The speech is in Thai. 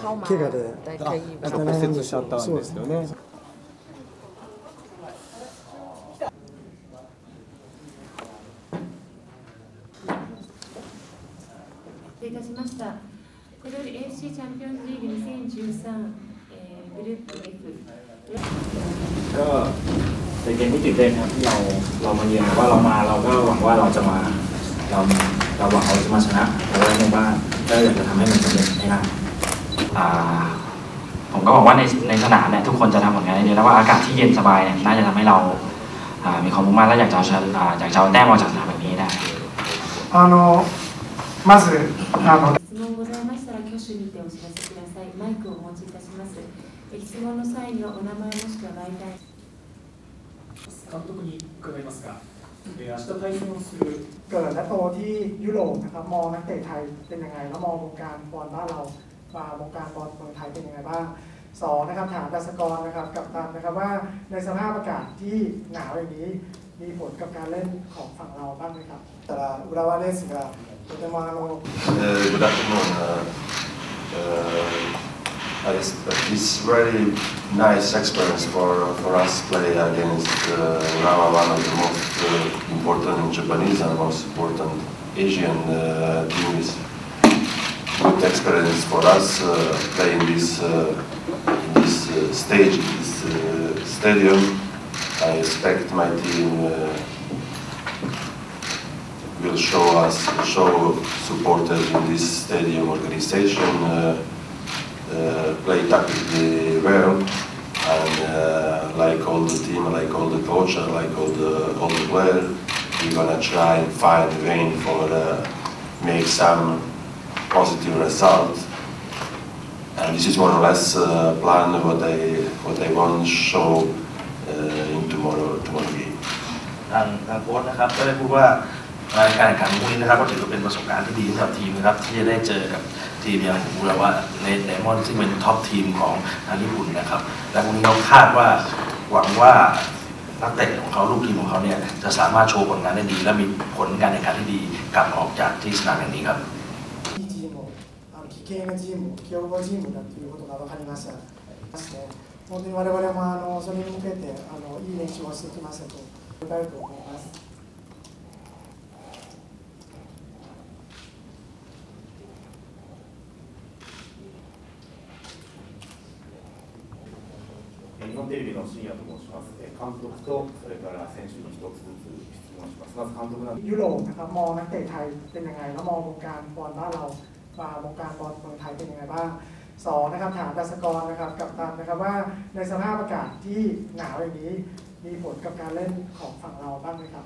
เข้ามา 怪我でแต่ あ เคย なんか骨折しちゃったんですよね。 失礼いたしました。これより AFC チャンピオンズリーグ2013、えーグループ F ก็เป็นเกมที่ตื่นเต้นครับที่เราเรามาเยือนแต่ว่าเรามาเราก็หวังว่าเราจะมาเราเราหวังเราจะมาชนะเราได้ในบ้านก็อยากจะทำให้มันสำเร็จให้ได้ อ่า ผมก็บอกว่าในในสนามเนี่ยทุกคนจะทำผลงานได้ดีแล้วว่าอากาศที่เย็นสบายเนี่ยน่าจะทำให้เราอ่ามีความมุ่งมั่นและอยากจะเอาชนะอ่าอยากจะเอาแต้มออกจากสนามแบบนี้ให้ได้ あのまずあの質問ございましたら挙手にてお知らせください。マイクをお持ちいたします。え質問の際にはお名前もしくは媒体監督に伺いますが、えー明日対戦をする เกิดและโตที่ยุโรปนะครับมองนักเตะไทยเป็นยังไง แล้วมองวงการบอลบ้านเรามา วงการบอลเมืองไทยเป็นยังไงบ้างสองนะครับถามดัชกรนะครับกับตันนะครับว่าในสภาพอากาศที่หนาวอย่างนี้มีผลกับการเล่นของฝั่งเราบ้างไหมครับแต่ละอุราวาเล่นสิครับตัวเตมรา Good afternoon. Uh, uh, it's, it's really nice experience for for us play against uh, Urawa, one of the most uh, important Japanese and most important Asian uh, teams. Good experience for us uh, playing this uh, this uh, stage, this stadium. I expect my team. Will show us, show supporters in this stadium organization, uh, uh, play tactically well, and uh, like all the team, like all the coach, like all the all the players, we're gonna try and find a way for make some positive result. And this is more or less uh, plan what I what I want to show uh, in tomorrow tomorrow game. ทางทางโค้ชนะครับก็ได้พูดว่ารายการแข่งขันนี้นะครับก็ถือว่าเป็นประสบการณ์ที่ดีสำหรับทีมนะครับที่จะได้เจอกับทีมอย่างผมพูดแวว่าในไดมอนด์ซึ่งเป็นท็อปทีมของทางญี่ปุ่นนะครับและวันนี้เราคาดว่าหวังว่านักเตะของเขาลูกทีมของเขาเนี่ยจะสามารถโชว์ผลงานได้ดี และมีผลการแข่งขันที่ดีกลับออกจากที่สนามแห่งนี้ครับ 危険なチーム強豪チームだということが分かりましたですね本当に我々もあのそれに向けてあのいい練習をしてきましたと答えると思います。 日本テレビの深夜と申します。えー監督とそれから選手に一つずつ質問します。まず監督なんです ยุโรปนะครับมองนักเตะไทยเป็นยังไง แล้วมองวงการบอลบ้านเรามา วงการบอลเมืองไทยเป็นยังไงบ้างสองนะครับถามดัสกรนะครับกับตันนะครับว่าในสภาพอากาศที่หนาวอย่างนี้มีผลกับการเล่นของฝั่งเราบ้างไหมครับ